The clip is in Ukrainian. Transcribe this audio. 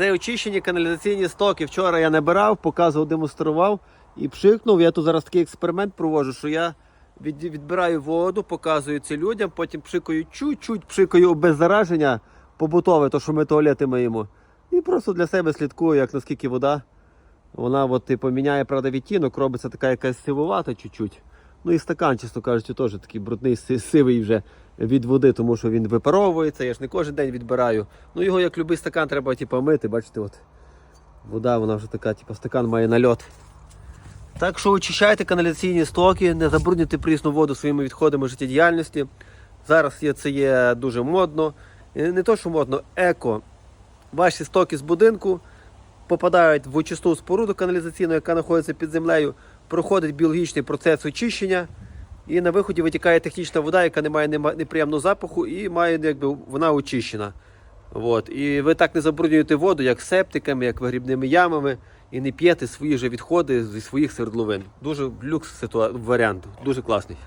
Це очищені каналізаційні стоки. Вчора я набирав, показував, демонстрував і пшикнув. Я тут зараз такий експеримент проводжу, що я відбираю воду, показую це людям, потім пшикаю чуть-чуть, пшикаю без зараження побутове, то що ми туалети миємо. І просто для себе слідкую, як наскільки вода. Вона от, типу, міняє, правда, відтінок, робиться така якась сивувата чуть-чуть. Ну і стакан, чесно кажучи, теж такий брудний, сивий вже від води, тому що він випаровується. Я ж не кожен день відбираю. Ну його як любий стакан треба типу, мити, бачите, от. Вода, вона вже така, типу, стакан має нальот. Так що очищайте каналізаційні стоки, не забруднюйте прісну воду своїми відходами життєдіяльності. Зараз є, це є дуже модно. І не то, що модно, еко. Ваші стоки з будинку попадають в очисну споруду каналізаційну, яка знаходиться під землею, проходить біологічний процес очищення, і на виході витікає технічна вода, яка не має неприємного запаху і має, якби, вона очищена. От. І ви так не забруднюєте воду, як септиками, як вигрібними ямами, і не п'єте свої же відходи зі своїх свердловин. Дуже люкс варіант, дуже класний.